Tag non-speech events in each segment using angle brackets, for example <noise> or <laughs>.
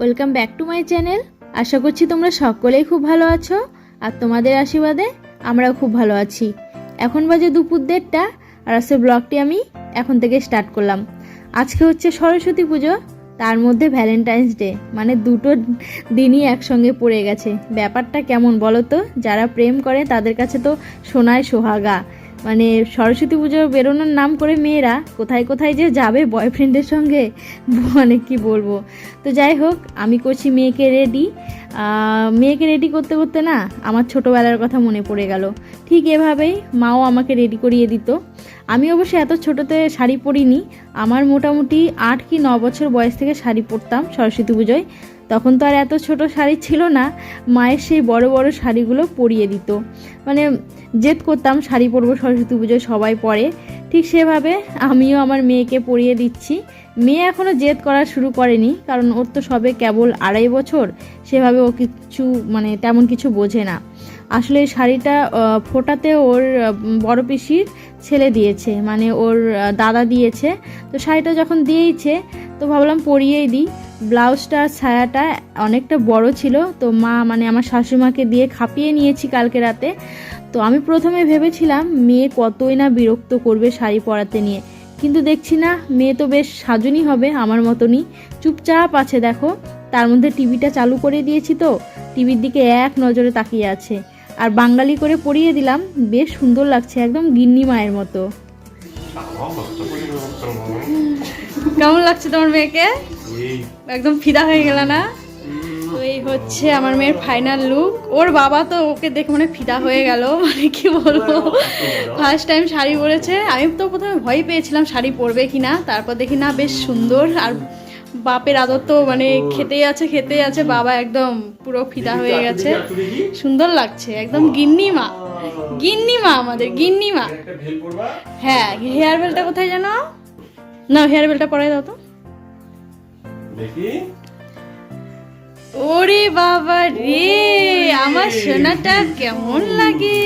Welcome back to my channel. আশা করছি তোমরা সকলেই খুব ভালো আছো আর তোমাদের আশীর্বাদে আমরাও খুব ভালো আছি। এখন বাজে দুপুর দেড়টা আর আজকে ব্লগটি আমি এখন থেকে স্টার্ট করলাম। আজকে হচ্ছে সরস্বতী পুজো, তার মধ্যে ভ্যালেন্টাইন্স ডে মানে দুটো দিনই একসঙ্গে পড়ে গেছে। ব্যাপারটা কেমন বলো তো? যারা প্রেম করে তাদের কাছে তো সোনায় সোহাগা। মানে সরস্বতী পুজো বেরোনোর নাম করে মেয়েরা কোথায় কোথায় যে যাবে বয়ফ্রেন্ডের সঙ্গে মানে কি বলব? তো যাই হোক, আমি করছি মেয়েকে রেডি মেয়েকে রেডি করতে করতে না আমার ছোটোবেলার কথা মনে পড়ে গেল। ঠিক এভাবেই মাও আমাকে রেডি করিয়ে দিত। আমি অবশ্য এত ছোটোতে শাড়ি পরিনি। আমার মোটামুটি আট কি ন বছর বয়স থেকে শাড়ি পরতাম সরস্বতী পুজোয়। তখন তো আর এত ছোট শাড়ি ছিল না, মায়ের সেই বড় বড় শাড়িগুলো পরিয়ে দিত। মানে জেদ করতাম শাড়ি পরবো সরস্বতী পুজোয় সবাই পরে। ঠিক সেভাবে আমিও আমার মেয়েকে পরিয়ে দিচ্ছি। মেয়ে এখনও জেদ করা শুরু করেনি, কারণ ওর তো সবে কেবল আড়াই বছর, সেভাবে ও কিছু মানে তেমন কিছু বোঝে না। আসলে এই শাড়িটা ফোটাতে ওর বড় পিসির ছেলে দিয়েছে মানে ওর দাদা দিয়েছে। তো শাড়িটা যখন দিয়েইছে, তো ভাবলাম পরিয়েই দিই। ব্লাউজটা ছায়াটা অনেকটা বড় ছিল। তো মা মানে আমার শাশুড়িমাকে দিয়ে খাপিয়ে নিয়েছি কালকে রাতে। তো আমি প্রথমে ভেবেছিলাম মেয়ে কতই না বিরক্ত করবে শাড়ি পরাতে নিয়ে। কিন্তু দেখছি না মেয়ে তো বেশ সাজুনি হবে আমার মতনই। চুপচাপ আছে দেখো তার মধ্যে টিভিটা চালু করে দিয়েছি তো টিভির দিকে এক নজরে তাকিয়ে আছে। আর বাঙালি করে পরিয়ে দিলাম বেশ সুন্দর লাগছে একদম গিন্নি মায়ের মতো। কেমন লাগছে তোমার মেয়েকে? একদম ফিদা হয়ে গেল না? তো এই হচ্ছে আমার মেয়ের ফাইনাল লুক ওর বাবা তো ওকে দেখে মানে ফিদা হয়ে গেল। <laughs> মানে কি বলব? ফার্স্ট টাইম শাড়ি পরেছে। আমি তো প্রথমে ভয় পেয়েছিলাম শাড়ি পরবে কি না। তারপর দেখি না বেশ সুন্দর। আর বাপের আদর তো মানে খেতেই আছে খেতেই আছে। বাবা একদম পুরো ফিদা হয়ে গেছে। সুন্দর লাগছে। একদম গিন্নি মা গিন্নি মা আমাদের গিন্নি মা হ্যাঁ হেয়ার বেলটা কোথায় জানো না হেয়ার বেলটা পরাই দাও তো। দেখি। ওরে বাবা রে আমার সোনাটা কেমন লাগে?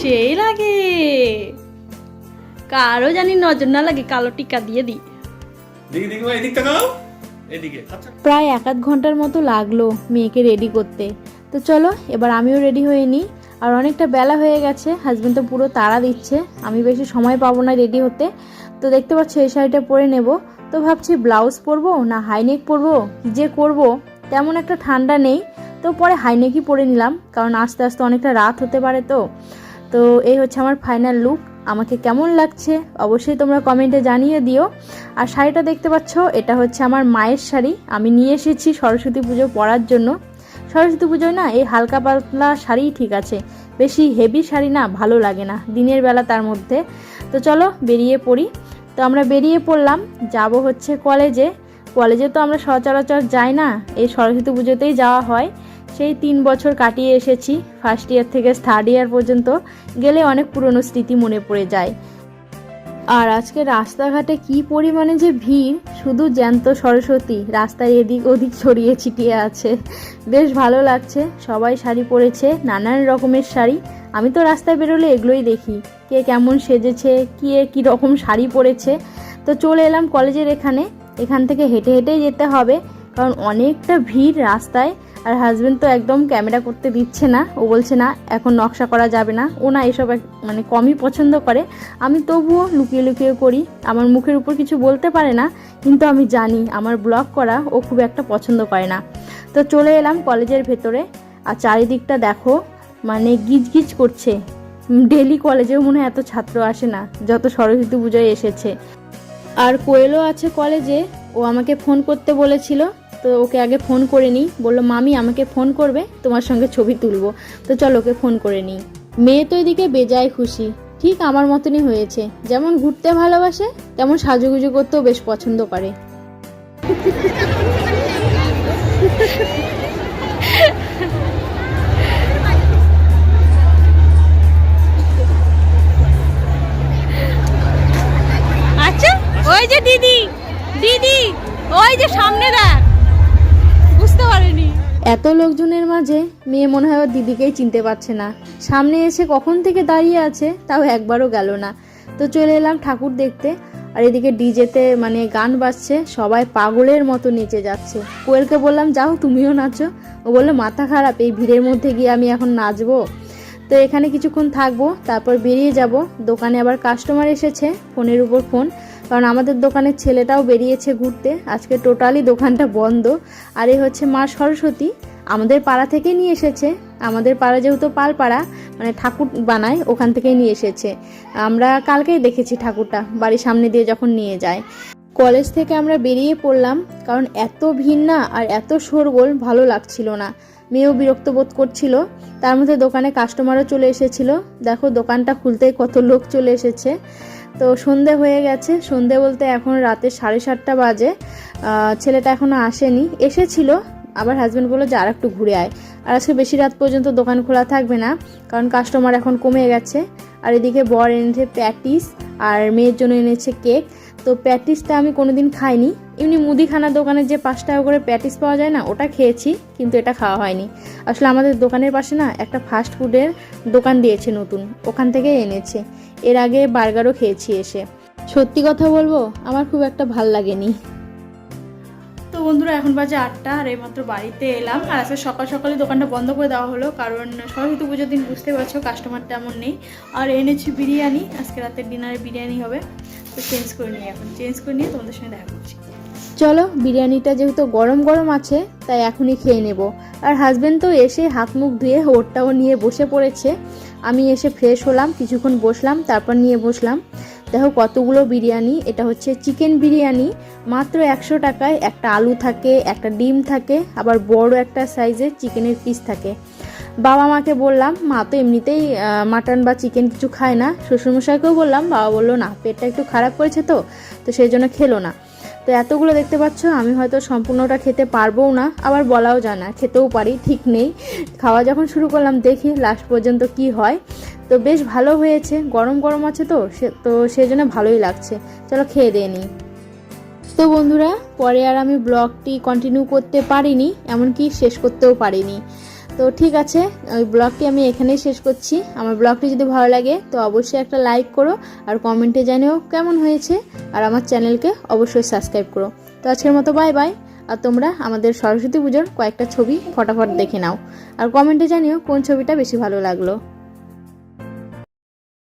সেই লাগে। কারও জানি নজর না লাগে কালো টিকা দিয়ে দিই আচ্ছা। প্রায় এক আধ ঘণ্টার মতো লাগল মেয়েকে রেডি করতে। তো চলো এবার আমিও রেডি হয়ে নিই। আর অনেকটা বেলা হয়ে গেছে হাজবেন্ড তো পুরো তাড়া দিচ্ছে। আমি বেশি সময় পাবো না রেডি হতে। তো দেখতে পাচ্ছ, এই শাড়িটা পরে নেব। তো ভাবছি ব্লাউজ পরবো না হাইনেক পরবো? কি যে করব? তেমন একটা ঠান্ডা নেই। তো পরে হাইনেকই পরে নিলাম, কারণ আস্তে আস্তে অনেকটা রাত হতে পারে তো। তো এই হচ্ছে আমার ফাইনাল লুক আমাকে কেমন লাগছে অবশ্যই তোমরা কমেন্টে জানিয়ে দিও। আর শাড়িটা দেখতে পাচ্ছ, এটা হচ্ছে আমার মায়ের শাড়ি। আমি নিয়ে এসেছি সরস্বতী পুজো পরার জন্য। সরস্বতী পুজোয় না, এই হালকা পাতলা শাড়িই ঠিক আছে। বেশি হেভি শাড়ি না, ভালো লাগে না, দিনের বেলা তার মধ্যে। তো চলো বেরিয়ে পড়ি। তো আমরা বেরিয়ে পড়লাম, যাব হচ্ছে কলেজে। কলেজে তো আমরা সচরাচর যাই না, এই সরস্বতী পুজোতেই যাওয়া হয়। সেই তিন বছর কাটিয়ে এসেছি ফার্স্ট ইয়ার থেকে থার্ড ইয়ার পর্যন্ত। গেলে অনেক পুরনো স্মৃতি মনে পড়ে যায়। আর আজকে রাস্তাঘাটে কি পরিমাণে যে ভিড়, শুধু জ্যান্ত সরস্বতী, রাস্তায় এদিক ওদিক ছড়িয়ে ছিটিয়ে আছে। বেশ ভালো লাগছে, সবাই শাড়ি পরেছে, নানান রকমের শাড়ি। আমি তো রাস্তায় বেরোলে এগুলোই দেখি, কে কেমন সেজেছে, কে কী রকম শাড়ি পরেছে। তো চলে এলাম কলেজের এখানে, এখান থেকে হেঁটে হেঁটেই যেতে হবে, কারণ অনেকটা ভিড় রাস্তায়। আর হাজবেন্ড তো একদম ক্যামেরা করতে দিচ্ছে না। ও বলছে, না, এখন নকশা করা যাবে না। ও না এসব মানে কমই পছন্দ করে। আমি তবুও লুকিয়ে লুকিয়ে করি। আমার মুখের উপর কিছু বলতে পারে না, কিন্তু আমি জানি আমার ব্লগ করা ও খুব একটা পছন্দ করে না। তো চলে এলাম কলেজের ভেতরে, আর চারিদিকটা দেখো মানে গিজগিজ করছে। ডেলি কলেজেও মনে হয় এত ছাত্র আসে না, যত সরস্বতী পুজোয় এসেছে। আর কোয়েলও আছে কলেজে, ও আমাকে ফোন করতে বলেছিল তো ওকে আগে ফোন করে নিই। বলল, মামি, আমাকে ফোন করবে? তোমার সঙ্গে ছবি তুলবো। তো চলো ওকে ফোন করে নিই। মেয়ে তো এদিকে বেজায় খুশি। ঠিক আমার মতনই হয়েছে। যেমন ঘুরতে ভালোবাসে, তেমন সাজুগুজু করতেও বেশ পছন্দ করে। আচ্ছা ওই যে দিদি দিদি, ওই যে সামনে দেখ এত লোকজনের মাঝে মেয়ে মনে হয় ওর দিদিকেই চিনতে পারছে না। সামনে এসে কখন থেকে দাঁড়িয়ে আছে, তাও একবারও গেল না। তো চলে এলাম ঠাকুর দেখতে, আর এদিকে ডিজেতে মানে গান বাজছে, সবাই পাগলের মতো নেচে যাচ্ছে। কোয়েলকে বললাম, যাও, তুমিও নাচো। ও বলল, মাথা খারাপ, এই ভিড়ের মধ্যে গিয়ে আমি এখন নাচবো। তো এখানে কিছুক্ষণ থাকব, তারপর বেরিয়ে যাব। দোকানে আবার কাস্টমার এসেছে, ফোনের উপর ফোন। কারণ আমাদের দোকানের ছেলেটাও বেরিয়েছে ঘুরতে। আজকে টোটালি দোকানটা বন্ধ। আর এই হচ্ছে মা সরস্বতী। আমাদের পাড়া থেকেই নিয়ে এসেছে। আমাদের পাড়া যেহেতু পালপাড়া মানে ঠাকুর বানায়, ওখান থেকেই নিয়ে এসেছে। আমরা কালকেই দেখেছি ঠাকুরটা, বাড়ির সামনে দিয়ে যখন নিয়ে যায়। কলেজ থেকে আমরা বেরিয়ে পড়লাম, কারণ এত ভিড় না, আর এত শোরগোল, ভালো লাগছিল না। মেয়েও বিরক্ত বোধ করছিল। তার মধ্যে দোকানে কাস্টমারও চলে এসেছিল। দেখো, দোকানটা খুলতেই কত লোক চলে এসেছে। তো সন্ধে হয়ে গেছে। সন্ধে বলতে এখন রাতে সাড়ে সাতটা বাজে। ছেলেটা এখনও আসেনি। এসেছিল, আবার হাজব্যান্ড বলল যে আর একটু ঘুরে আয়। আর আজকে বেশি রাত পর্যন্ত দোকান খোলা থাকবে না, কারণ কাস্টমার এখন কমে গেছে। আর এদিকে বর এনেছে প্যাটিস আর মেয়ের জন্য এনেছে কেক তো প্যাটিসটা আমি কোনোদিন খাইনি। এমনি মুদিখানার দোকানে যে পাঁচ টাকা করে প্যাটিস পাওয়া যায় না, ওটা খেয়েছি, কিন্তু এটা খাওয়া হয়নি। আসলে আমাদের দোকানের পাশে না একটা ফাস্ট ফুডের দোকান দিয়েছে নতুন, ওখান থেকে এনেছে। এর আগে বার্গারও খেয়েছি এসে। সত্যি কথা বলব, আমার খুব একটা ভালো লাগেনি। তো বন্ধুরা, এখন বাজে আটটা, আর এইমাত্র বাড়িতে এলাম। আর আজকে সকাল সকালে দোকানটা বন্ধ করে দেওয়া হলো, কারণ সরস্বতী পুজোর দিন বুঝতে পারছ কাস্টমার তেমন নেই। আর এনেছি বিরিয়ানি, আজকে রাতের ডিনারে বিরিয়ানি হবে। চেঞ্জ করে নিই এখন। চেঞ্জ করে নিয়ে তোমাদের সঙ্গে দেখা করছি। চলো, বিরিয়ানিটা যেহেতু গরম গরম আছে, তাই এখনই খেয়ে নেব। আর হাজবেন্ড তো এসে হাত মুখ ধুয়ে ওরটাও নিয়ে বসে পড়েছে। আমি এসে ফ্রেশ হলাম, কিছুক্ষণ বসলাম, তারপর নিয়ে বসলাম। দেখো কতগুলো বিরিয়ানি, এটা হচ্ছে চিকেন বিরিয়ানি। মাত্র একশো টাকায় একটা আলু থাকে, একটা ডিম থাকে, আবার বড় একটা সাইজের চিকেনের পিস থাকে। বাবা মাকে বললাম, মা, তো এমনিতেই মাটন বা চিকেন কিছু খায় না। শ্বশুরমশাইকেও বললাম, বাবা বলল, না, পেটটা একটু খারাপ করেছে তো তো সেই জন্য খেলো না। তো এতগুলো দেখতে পাচ্ছ, আমি হয়তো সম্পূর্ণটা খেতে পারবও না, আবার বলাও যায় না, খেতেও পারি, ঠিক নেই। খাওয়া যখন শুরু করলাম, দেখি লাস্ট পর্যন্ত কি হয়। তো বেশ ভালো হয়েছে, গরম গরম আছে তো, সে, তো সেই জন্য ভালোই লাগছে। চলো খেয়ে দিয়ে নিই। তো বন্ধুরা, পরে আর আমি ব্লগটি কন্টিনিউ করতে পারিনি, এমনকি শেষ করতেও পারিনি। তো ঠিক আছে, ওই ব্লগটি আমি এখানেই শেষ করছি। আমার ব্লগটি যদি ভালো লাগে, তো অবশ্যই একটা লাইক করো আর কমেন্টে জানিও কেমন হয়েছে। আর আমার চ্যানেলকে অবশ্যই সাবস্ক্রাইব করো। তো আজকের মতো বাই বাই আর তোমরা আমাদের সরস্বতী পুজোর কয়েকটা ছবি ফটাফট দেখে নাও। আর কমেন্টে জানিও কোন ছবিটা বেশি ভালো লাগল।